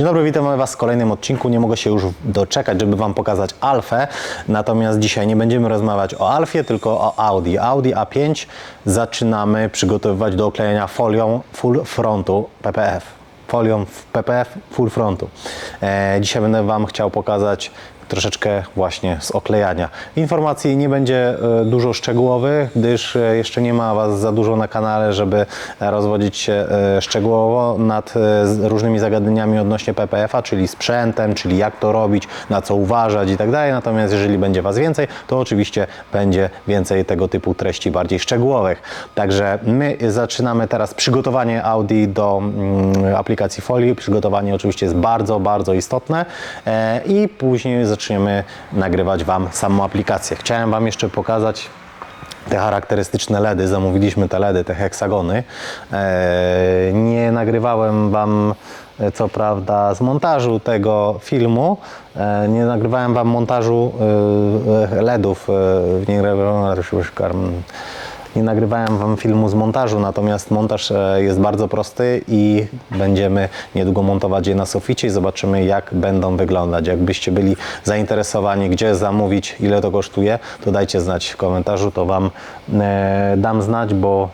Dzień dobry, witam Was w kolejnym odcinku. Nie mogę się już doczekać, żeby Wam pokazać Alfę. Natomiast dzisiaj nie będziemy rozmawiać o Alfie, tylko o Audi. Audi A5 zaczynamy przygotowywać do oklejenia folią full frontu PPF. Folią w PPF full frontu. E, dzisiaj będę Wam chciał pokazać troszeczkę właśnie z oklejania. Informacji nie będzie e, dużo szczegółowych, gdyż e, jeszcze nie ma Was za dużo na kanale, żeby rozwodzić się e, szczegółowo nad różnymi zagadnieniami odnośnie PPF-a, czyli sprzętem, czyli jak to robić, na co uważać i tak dalej. Natomiast jeżeli będzie Was więcej, to oczywiście będzie więcej tego typu treści bardziej szczegółowych. Także my zaczynamy teraz przygotowanie Audi do mm, aplikacji folii. Przygotowanie oczywiście jest bardzo, bardzo istotne i później zaczniemy nagrywać Wam samą aplikację. Chciałem Wam jeszcze pokazać te charakterystyczne LEDy, zamówiliśmy te LEDy, te heksagony. E, nie nagrywałem Wam e, co prawda z montażu tego filmu, e, nie nagrywałem Wam montażu e, LEDów, e, nie, nie nagrywałem Wam filmu z montażu, natomiast montaż e, jest bardzo prosty i będziemy niedługo montować je na suficie i zobaczymy jak będą wyglądać. Jakbyście byli zainteresowani, gdzie zamówić, ile to kosztuje, to dajcie znać w komentarzu, to Wam e, dam znać, bo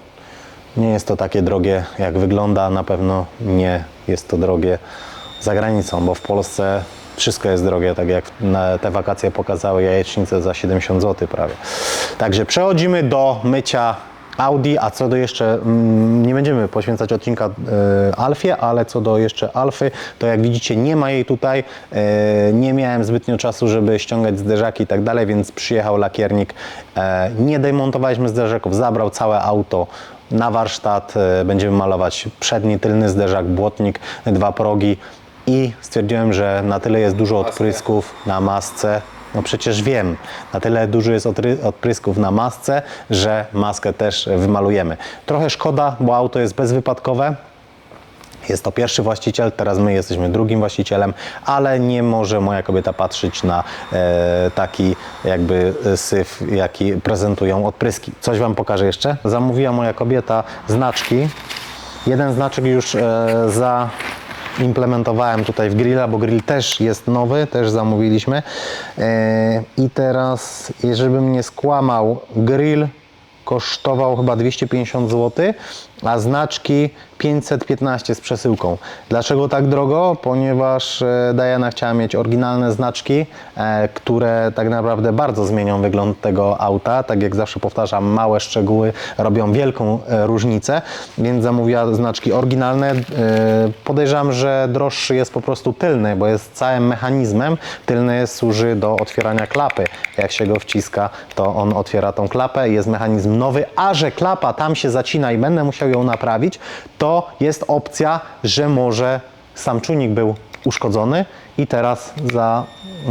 nie jest to takie drogie jak wygląda, na pewno nie jest to drogie za granicą, bo w Polsce wszystko jest drogie, tak jak te wakacje pokazały jajecznice za 70 zł prawie. Także przechodzimy do mycia Audi, a co do jeszcze, mm, nie będziemy poświęcać odcinka e, Alfie, ale co do jeszcze Alfy, to jak widzicie nie ma jej tutaj, e, nie miałem zbytnio czasu, żeby ściągać zderzaki i tak dalej, więc przyjechał lakiernik, e, nie demontowaliśmy zderzaków, zabrał całe auto na warsztat, będziemy malować przedni, tylny zderzak, błotnik, dwa progi i stwierdziłem, że na tyle jest dużo odprysków na masce, no przecież wiem, na tyle dużo jest odprysków na masce, że maskę też wymalujemy. Trochę szkoda, bo auto jest bezwypadkowe. Jest to pierwszy właściciel, teraz my jesteśmy drugim właścicielem, ale nie może moja kobieta patrzeć na e, taki jakby syf, jaki prezentują odpryski. Coś Wam pokażę jeszcze. Zamówiła moja kobieta znaczki. Jeden znaczek już e, za implementowałem tutaj w grilla, bo grill też jest nowy, też zamówiliśmy. E, I teraz, jeżeli bym nie skłamał, grill kosztował chyba 250 zł, a znaczki 515 z przesyłką. Dlaczego tak drogo? Ponieważ e, Diana chciała mieć oryginalne znaczki, e, które tak naprawdę bardzo zmienią wygląd tego auta. Tak jak zawsze powtarzam, małe szczegóły robią wielką e, różnicę, więc zamówiła znaczki oryginalne. Podejrzewam, że droższy jest po prostu tylny, bo jest całym mechanizmem. Tylny służy do otwierania klapy. Jak się go wciska, to on otwiera tą klapę. Jest mechanizm nowy, a że klapa tam się zacina i będę musiał ją naprawić, to jest opcja, że może sam czujnik był uszkodzony i teraz za,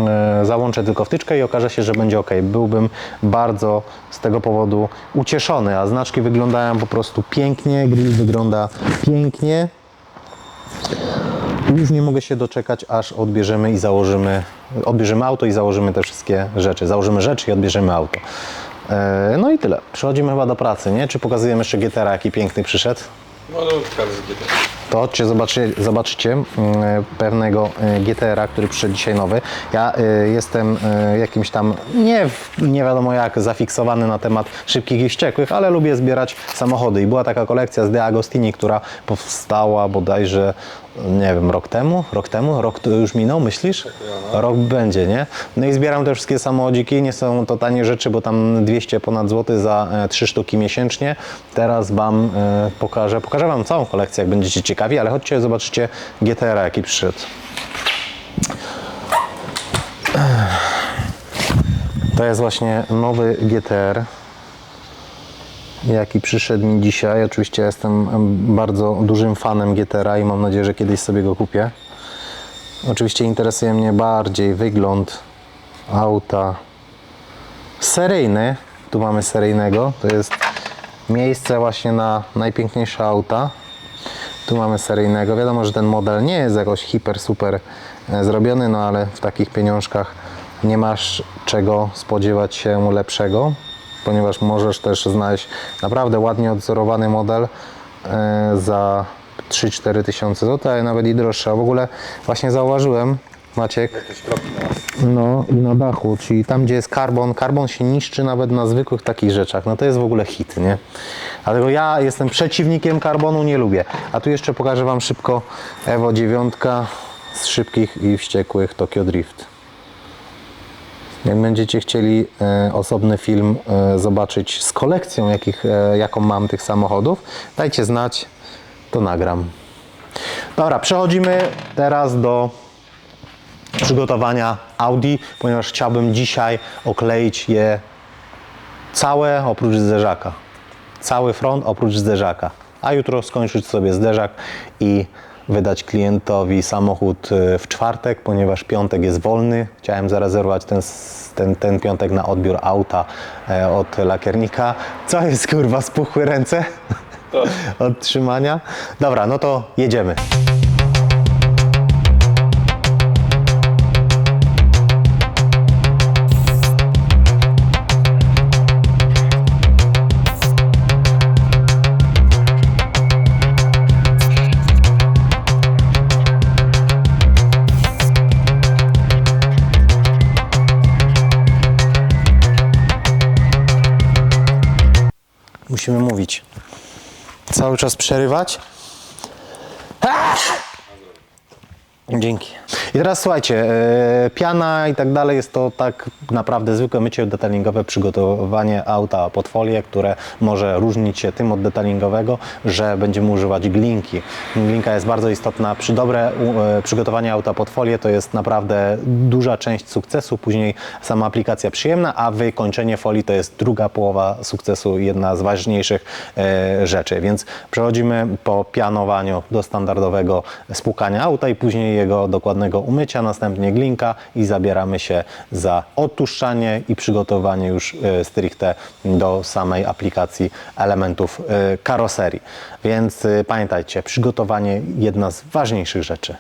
e, załączę tylko wtyczkę i okaże się, że będzie ok. Byłbym bardzo z tego powodu ucieszony, a znaczki wyglądają po prostu pięknie, grill wygląda pięknie. Już nie mogę się doczekać, aż odbierzemy i założymy, odbierzemy auto i założymy te wszystkie rzeczy. Założymy rzeczy i odbierzemy auto. E, No i tyle. Przechodzimy chyba do pracy, nie? Czy pokazujemy jeszcze GTR, jaki piękny przyszedł? No to każdy GT. To chodźcie, zobaczy, zobaczycie mm, pewnego e, GTR-a, który przyszedł dzisiaj nowy. Ja e, jestem jakimś tam, nie, nie wiadomo jak, zafiksowany na temat szybkich i wściekłych, ale lubię zbierać samochody. I była taka kolekcja z De Agostini, która powstała bodajże, nie wiem, rok temu? Rok temu? Rok już minął, myślisz? Rok będzie, nie? No i zbieram te wszystkie samochodziki. Nie są to tanie rzeczy, bo tam 200 ponad złoty za e, 3 sztuki miesięcznie. Teraz Wam e, pokażę, pokażę Wam całą kolekcję, jak będziecie ciekawi, ale chodźcie, zobaczycie GTR, jaki przyszedł. To jest właśnie nowy GTR, jaki przyszedł mi dzisiaj. Oczywiście jestem em, bardzo dużym fanem GTR i mam nadzieję, że kiedyś sobie go kupię. Oczywiście interesuje mnie bardziej wygląd auta seryjny. Tu mamy seryjnego. To jest miejsce właśnie na najpiękniejsze auta. Tu mamy seryjnego. Wiadomo, że ten model nie jest jakoś hiper, super e, zrobiony, no ale w takich pieniążkach nie masz czego spodziewać się lepszego, ponieważ możesz też znaleźć naprawdę ładnie odzorowany model e, za 3-4 tysiące złotych, ale nawet i droższe. A w ogóle właśnie zauważyłem, Maciek, no i na dachu, czyli tam gdzie jest karbon, karbon się niszczy nawet na zwykłych takich rzeczach. No to jest w ogóle hit, nie? Dlatego ja jestem przeciwnikiem karbonu, nie lubię. A tu jeszcze pokażę Wam szybko Evo 9 z szybkich i wściekłych Tokyo Drift. Jak będziecie chcieli e, osobny film e, zobaczyć z kolekcją, jakich, e, jaką mam tych samochodów, dajcie znać, to nagram. Dobra, przechodzimy teraz do przygotowania Audi, ponieważ chciałbym dzisiaj okleić je całe oprócz zderzaka. Cały front oprócz zderzaka. A jutro skończyć sobie zderzak i wydać klientowi samochód y, w czwartek, ponieważ piątek jest wolny. Chciałem zarezerwować ten, ten, ten piątek na odbiór auta e, od lakiernika. Co jest kurwa, spuchły ręce od trzymania? Dobra, no to jedziemy. Musimy mówić. Cały czas przerywać. Dzięki. I teraz słuchajcie, e, piana i tak dalej jest to tak naprawdę zwykłe mycie detailingowe, przygotowanie auta pod folię, które może różnić się tym od detailingowego, że będziemy używać glinki. Glinka jest bardzo istotna przy dobre e, przygotowanie auta pod folię, to jest naprawdę duża część sukcesu, później sama aplikacja przyjemna, a wykończenie folii to jest druga połowa sukcesu, jedna z ważniejszych e, rzeczy. Więc przechodzimy po pianowaniu do standardowego spłukania auta i później jego dokładnego umycia, następnie glinka i zabieramy się za odtłuszczanie i przygotowanie już e, stricte do samej aplikacji elementów e, karoserii. Więc e, pamiętajcie, przygotowanie jedna z ważniejszych rzeczy.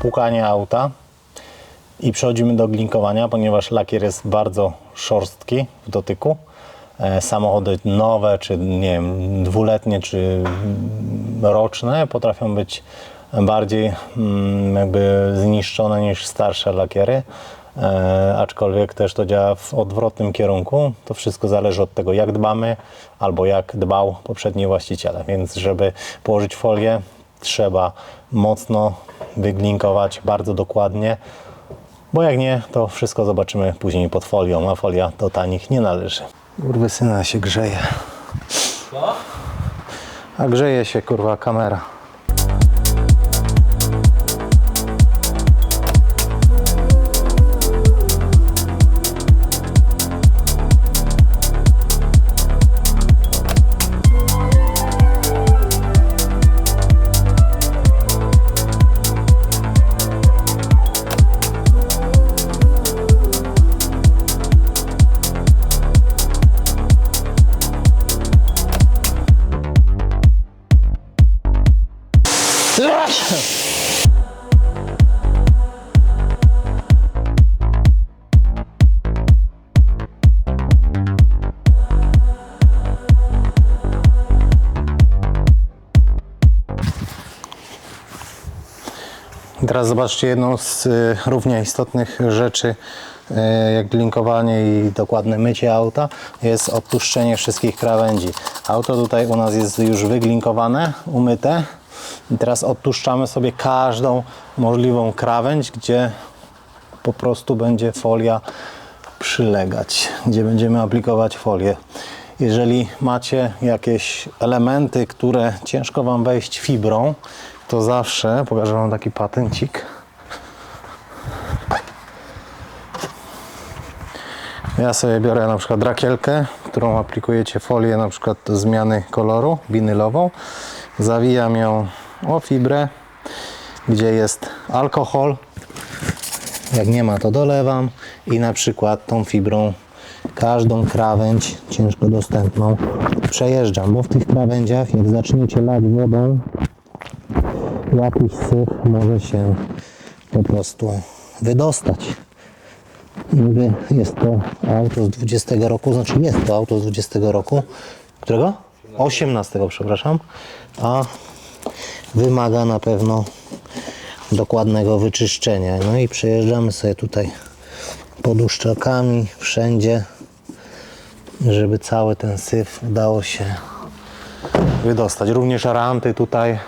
Płukanie auta i przechodzimy do glinkowania, ponieważ lakier jest bardzo szorstki w dotyku. E, Samochody nowe, czy nie wiem, dwuletnie, czy roczne potrafią być bardziej mm, jakby zniszczone niż starsze lakiery. E, aczkolwiek też to działa w odwrotnym kierunku. To wszystko zależy od tego, jak dbamy albo jak dbał poprzedni właściciel. Więc, żeby położyć folię, trzeba mocno wyglinkować bardzo dokładnie, bo jak nie, to wszystko zobaczymy później pod folią, a folia do tanich nie należy. Kurwy syna się grzeje. A grzeje się kurwa kamera. Teraz zobaczcie jedną z y, równie istotnych rzeczy, y, jak linkowanie i dokładne mycie auta, jest odpuszczenie wszystkich krawędzi. Auto tutaj u nas jest już wyglinkowane, umyte, i teraz odtłuszczamy sobie każdą możliwą krawędź, gdzie po prostu będzie folia przylegać, gdzie będziemy aplikować folię. Jeżeli macie jakieś elementy, które ciężko Wam wejść fibrą, to zawsze pokażę Wam taki patencik. Ja sobie biorę na przykład rakielkę, którą aplikujecie folię na przykład do zmiany koloru winylową. Zawijam ją o fibrę, gdzie jest alkohol. Jak nie ma, to dolewam i na przykład tą fibrą każdą krawędź ciężko dostępną przejeżdżam, bo w tych krawędziach jak zaczniecie lać wodą jakiś syf może się po prostu wydostać. Niby jest to auto z 20 roku, znaczy jest to auto z 20 roku, którego? 18, przepraszam, a wymaga na pewno dokładnego wyczyszczenia. No i przejeżdżamy sobie tutaj poduszczakami wszędzie, żeby cały ten syf udało się wydostać. Również ranty tutaj,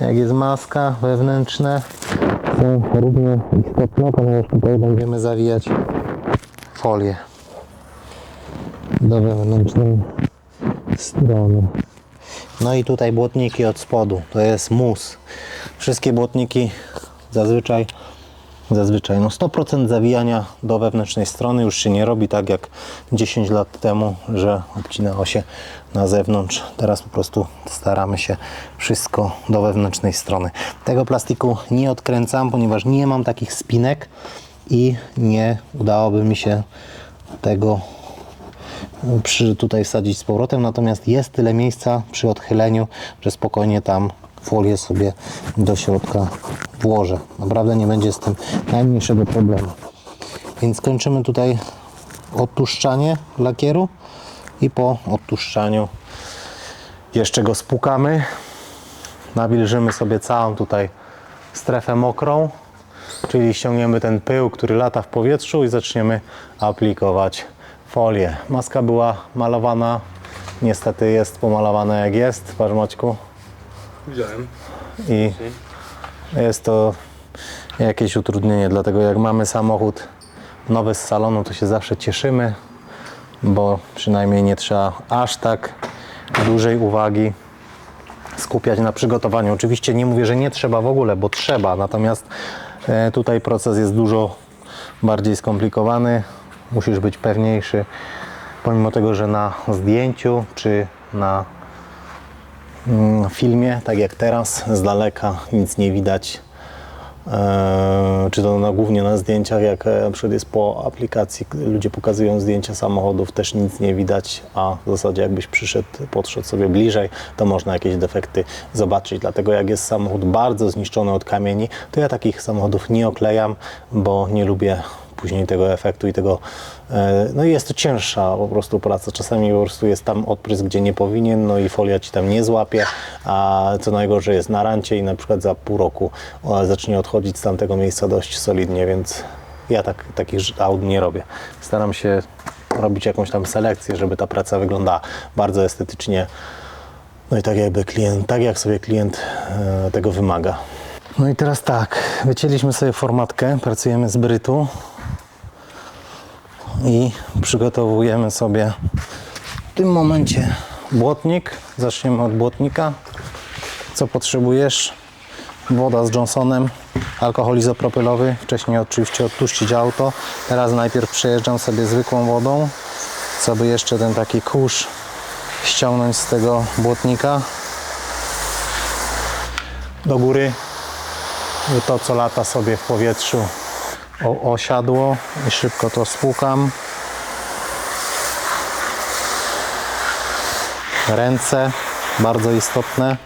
jak jest maska wewnętrzne, są równie istotne, ponieważ tutaj będziemy zawijać folię do wewnętrznej strony. No i tutaj błotniki od spodu, to jest mus. Wszystkie błotniki zazwyczaj Zazwyczaj no 100% zawijania do wewnętrznej strony już się nie robi tak jak 10 lat temu, że obcinało się na zewnątrz. Teraz po prostu staramy się wszystko do wewnętrznej strony. Tego plastiku nie odkręcam, ponieważ nie mam takich spinek i nie udałoby mi się tego przy, tutaj wsadzić z powrotem, natomiast jest tyle miejsca przy odchyleniu, że spokojnie tam folię sobie do środka włożę. Naprawdę nie będzie z tym najmniejszego problemu. Więc kończymy tutaj odtłuszczanie lakieru i po odtłuszczaniu jeszcze go spłukamy. Nawilżymy sobie całą tutaj strefę mokrą, czyli ściągniemy ten pył, który lata w powietrzu i zaczniemy aplikować folię. Maska była malowana, niestety jest pomalowana jak jest, patrz Maćku. Widziałem. I jest to jakieś utrudnienie, dlatego jak mamy samochód nowy z salonu, to się zawsze cieszymy, bo przynajmniej nie trzeba aż tak dużej uwagi skupiać na przygotowaniu. Oczywiście nie mówię, że nie trzeba w ogóle, bo trzeba, natomiast e, tutaj proces jest dużo bardziej skomplikowany. Musisz być pewniejszy, pomimo tego, że na zdjęciu czy na mm, filmie, tak jak teraz, z daleka nic nie widać. Eee, czy to na, głównie na zdjęciach, jak e, na przykład jest po aplikacji, ludzie pokazują zdjęcia samochodów, też nic nie widać, a w zasadzie jakbyś przyszedł, podszedł sobie bliżej, to można jakieś defekty zobaczyć. Dlatego jak jest samochód bardzo zniszczony od kamieni, to ja takich samochodów nie oklejam, bo nie lubię później tego efektu i tego, e, no i jest to cięższa po prostu praca. Czasami po prostu jest tam odprysk, gdzie nie powinien, no i folia ci tam nie złapie, a co najgorsze jest na rancie i na przykład za pół roku zacznie odchodzić z tamtego miejsca dość solidnie, więc ja tak, takich aut nie robię. Staram się robić jakąś tam selekcję, żeby ta praca wyglądała bardzo estetycznie, no i tak jakby klient, tak jak sobie klient e, tego wymaga. No i teraz tak, wycięliśmy sobie formatkę, pracujemy z brytu i przygotowujemy sobie w tym momencie błotnik. Zaczniemy od błotnika. Co potrzebujesz? Woda z Johnsonem, alkohol izopropylowy. Wcześniej oczywiście odtłuścić auto. Teraz najpierw przejeżdżam sobie zwykłą wodą, co by jeszcze ten taki kurz ściągnąć z tego błotnika. Do góry to co lata sobie w powietrzu o, osiadło i szybko to spłukam. Ręce, bardzo istotne.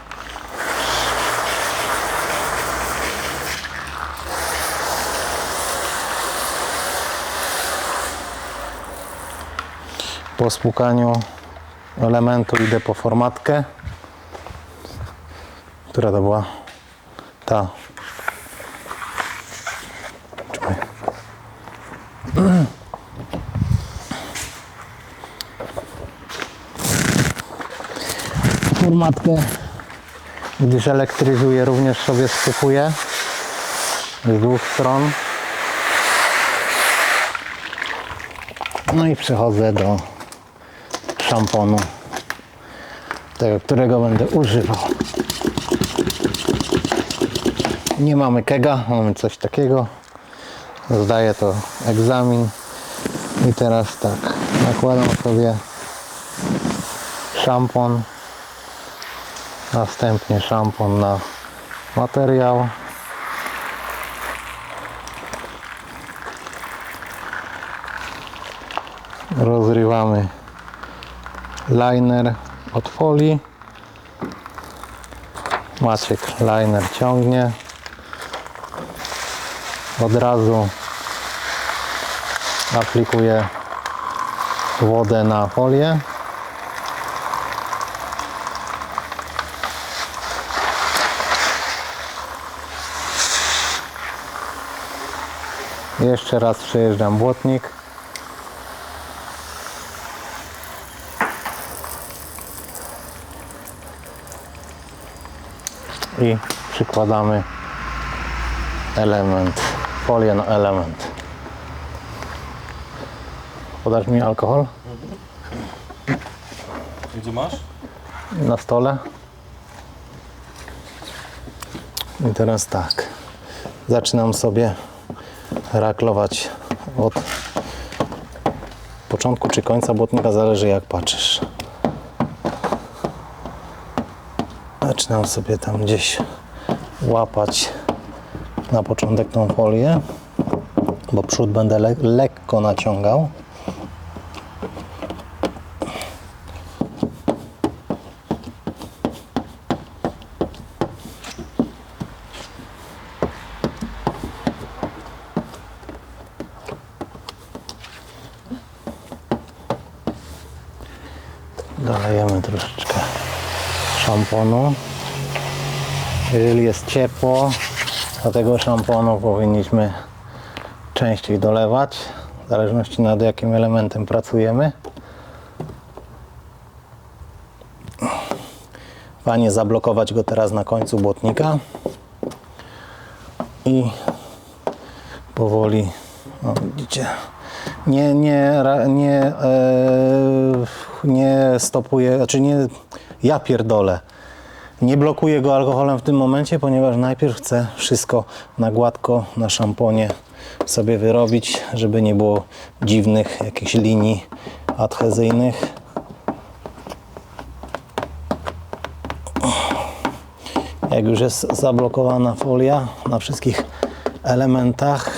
Po spłukaniu elementu idę po formatkę, która to była ta Formatkę, gdyż elektryzuje, również sobie sypuję z dwóch stron. No i przechodzę do szamponu, tego, którego będę używał. Nie mamy kega, mamy coś takiego. Zdaję to egzamin. I teraz tak, nakładam sobie szampon, następnie szampon na materiał. Rozrywamy liner od folii. Maciek liner ciągnie. Od razu aplikuję wodę na folię. Jeszcze raz przejeżdżam błotnik. I przykładamy element, folię na element. Podasz mi alkohol Gdzie masz? na stole? I teraz tak. Zaczynam sobie raklować od początku czy końca błotnika, zależy jak patrzysz. Zaczynam sobie tam gdzieś łapać na początek tą folię, bo przód będę le lekko naciągał. Troszeczkę szamponu. Jeżeli jest ciepło, do tego szamponu powinniśmy częściej dolewać, w zależności nad jakim elementem pracujemy. Fajnie zablokować go teraz na końcu błotnika i powoli, o widzicie, nie, nie, nie, e, nie stopuję, znaczy nie, ja pierdolę. Nie blokuję go alkoholem w tym momencie, ponieważ najpierw chcę wszystko na gładko, na szamponie sobie wyrobić, żeby nie było dziwnych jakichś linii adhezyjnych. Jak już jest zablokowana folia na wszystkich elementach,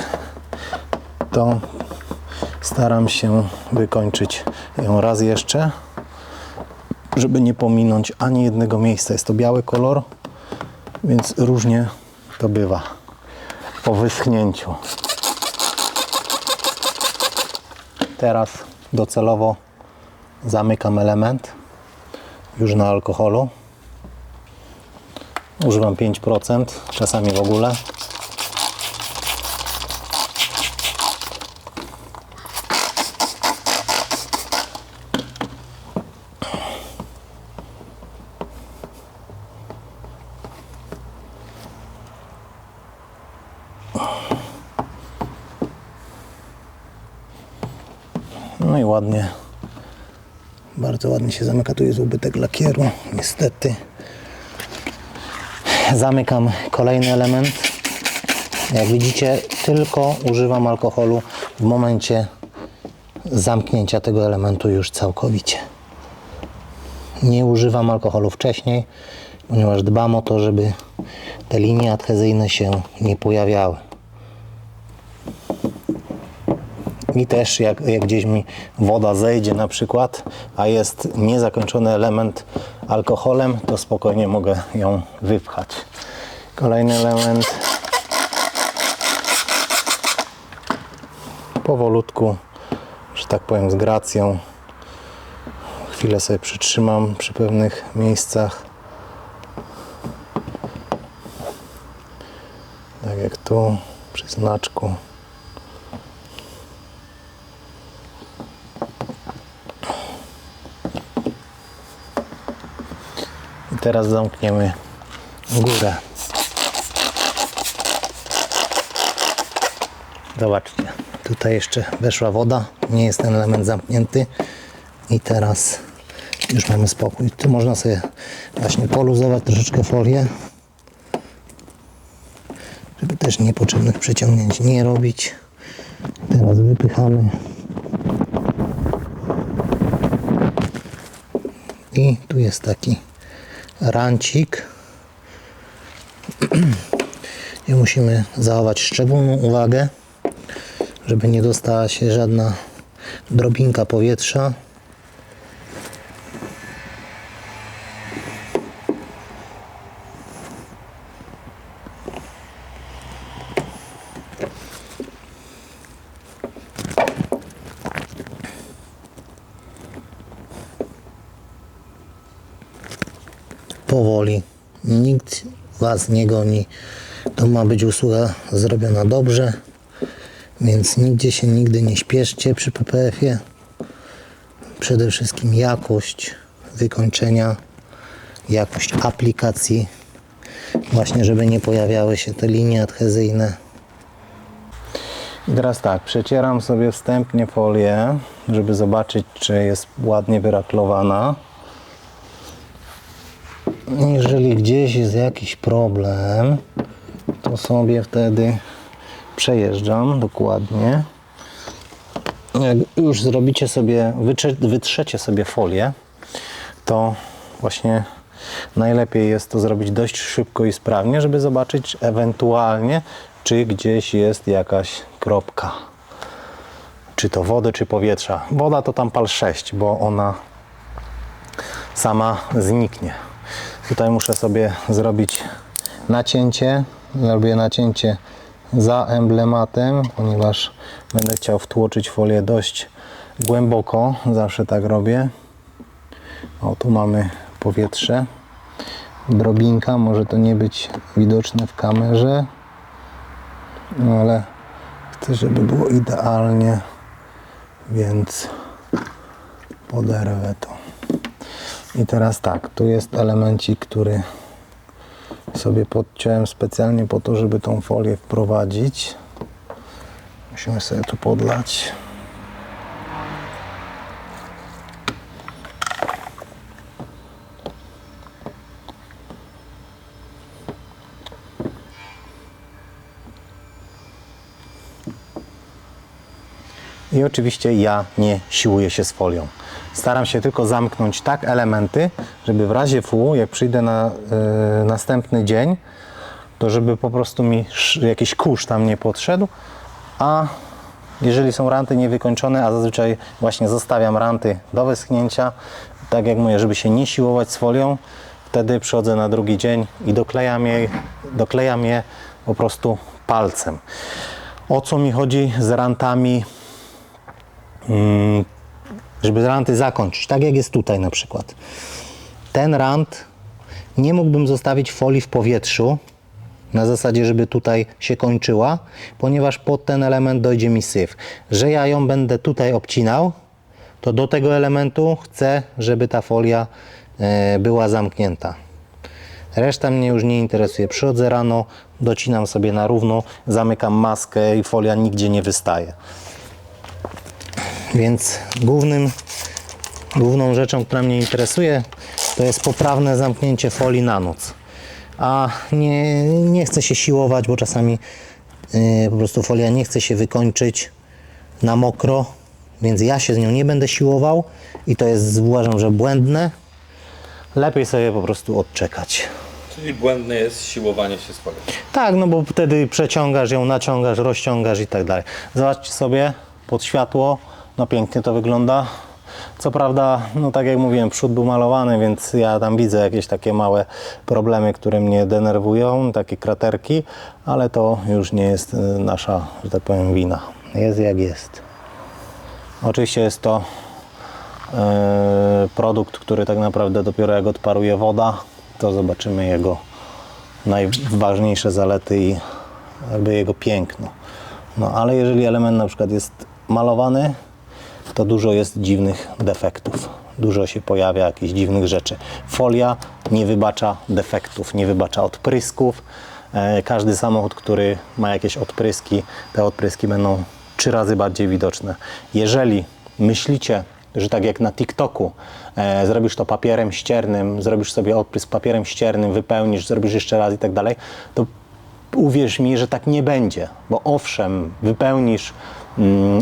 to staram się wykończyć ją raz jeszcze, żeby nie pominąć ani jednego miejsca. Jest to biały kolor, więc różnie to bywa po wyschnięciu. Teraz docelowo zamykam element już na alkoholu. Używam 5%, czasami w ogóle. I ładnie. Bardzo ładnie się zamyka. Tu jest ubytek lakieru, niestety. Zamykam kolejny element. Jak widzicie, tylko używam alkoholu w momencie zamknięcia tego elementu już całkowicie. Nie używam alkoholu wcześniej, ponieważ dbam o to, żeby te linie adhezyjne się nie pojawiały. I też jak, jak gdzieś mi woda zejdzie na przykład, a jest niezakończony element alkoholem, to spokojnie mogę ją wypchać. Kolejny element. Powolutku, że tak powiem z gracją. Chwilę sobie przytrzymam przy pewnych miejscach. Tak jak tu, przy znaczku. Teraz zamkniemy górę. Zobaczcie, tutaj jeszcze weszła woda, nie jest ten element zamknięty i teraz już mamy spokój. Tu można sobie właśnie poluzować troszeczkę folię, żeby też niepotrzebnych przeciągnięć nie robić. Teraz wypychamy i tu jest taki rancik i musimy zachować szczególną uwagę, żeby nie dostała się żadna drobinka powietrza. powoli. Nikt Was nie goni. To ma być usługa zrobiona dobrze, więc nigdzie się nigdy nie śpieszcie przy PPF-ie. Przede wszystkim jakość wykończenia, jakość aplikacji, właśnie żeby nie pojawiały się te linie adhezyjne. I teraz tak, przecieram sobie wstępnie folię, żeby zobaczyć, czy jest ładnie wyraklowana. Jeżeli gdzieś jest jakiś problem, to sobie wtedy przejeżdżam dokładnie. Jak już zrobicie sobie, wytrze, wytrzecie sobie folię, to właśnie najlepiej jest to zrobić dość szybko i sprawnie, żeby zobaczyć ewentualnie, czy gdzieś jest jakaś kropka. Czy to wody, czy powietrza. Woda to tam pal 6, bo ona sama zniknie. Tutaj muszę sobie zrobić nacięcie. Zrobię nacięcie za emblematem, ponieważ będę chciał wtłoczyć folię dość głęboko. Zawsze tak robię. O, tu mamy powietrze. Drobinka, może to nie być widoczne w kamerze, no ale chcę, żeby było idealnie, więc poderwę to. I teraz tak, tu jest elemencik, który sobie podciąłem specjalnie po to, żeby tą folię wprowadzić. Musimy sobie tu podlać. I oczywiście ja nie siłuję się z folią. Staram się tylko zamknąć tak elementy, żeby w razie W, jak przyjdę na y, następny dzień, to żeby po prostu mi jakiś kurz tam nie podszedł, a jeżeli są ranty niewykończone, a zazwyczaj właśnie zostawiam ranty do wyschnięcia, tak jak mówię, żeby się nie siłować z folią, wtedy przychodzę na drugi dzień i doklejam je, doklejam je po prostu palcem. O co mi chodzi z rantami żeby ranty zakończyć, tak jak jest tutaj na przykład. Ten rant nie mógłbym zostawić folii w powietrzu, na zasadzie, żeby tutaj się kończyła, ponieważ pod ten element dojdzie mi syf. Że ja ją będę tutaj obcinał, to do tego elementu chcę, żeby ta folia e, była zamknięta. Reszta mnie już nie interesuje. Przychodzę rano, docinam sobie na równo, zamykam maskę i folia nigdzie nie wystaje. Więc głównym, główną rzeczą, która mnie interesuje, to jest poprawne zamknięcie folii na noc. A nie, nie chcę się siłować, bo czasami yy, po prostu folia nie chce się wykończyć na mokro, więc ja się z nią nie będę siłował i to jest uważam, że błędne. Lepiej sobie po prostu odczekać. Czyli błędne jest siłowanie się z folią. Tak, no bo wtedy przeciągasz ją, naciągasz, rozciągasz i tak dalej. Zobaczcie sobie pod światło, no pięknie to wygląda. Co prawda, no tak jak mówiłem, przód był malowany, więc ja tam widzę jakieś takie małe problemy, które mnie denerwują, takie kraterki, ale to już nie jest y, nasza, że tak powiem, wina. Jest jak jest. Oczywiście jest to e, produkt, który tak naprawdę dopiero jak odparuje woda, to zobaczymy jego najważniejsze zalety i jakby jego piękno. No ale jeżeli element na przykład jest malowany, to dużo jest dziwnych defektów. dużo się pojawia jakichś dziwnych rzeczy. Folia nie wybacza defektów, nie wybacza odprysków. E, Każdy samochód, który ma jakieś odpryski, te odpryski będą trzy razy bardziej widoczne. Jeżeli myślicie, że tak jak na TikToku, e, zrobisz to papierem ściernym, zrobisz sobie odprysk papierem ściernym, wypełnisz, zrobisz jeszcze raz i tak dalej, to uwierz mi, że tak nie będzie, bo owszem, wypełnisz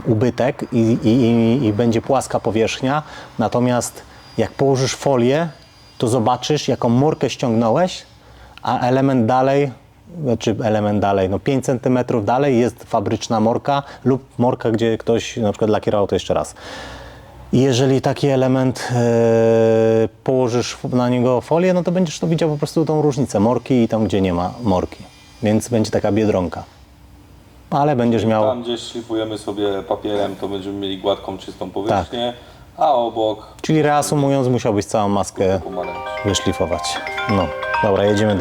ubytek i, i, i, będzie płaska powierzchnia, natomiast jak położysz folię, to zobaczysz, jaką murkę ściągnąłeś, a element dalej, znaczy element dalej, no 5 cm dalej jest fabryczna morka lub morka, gdzie ktoś na przykład lakierował to jeszcze raz. I jeżeli taki element e, położysz na niego folię, no to będziesz to widział po prostu tą różnicę morki i tam, gdzie nie ma morki. Więc będzie taka biedronka. Ale będziesz miał. Tam gdzieś szlifujemy sobie papierem, to będziemy mieli gładką, czystą powierzchnię, Tak. a obok Czyli reasumując, musiałbyś całą maskę pomarańcz. wyszlifować. No, dobra, jedziemy dalej.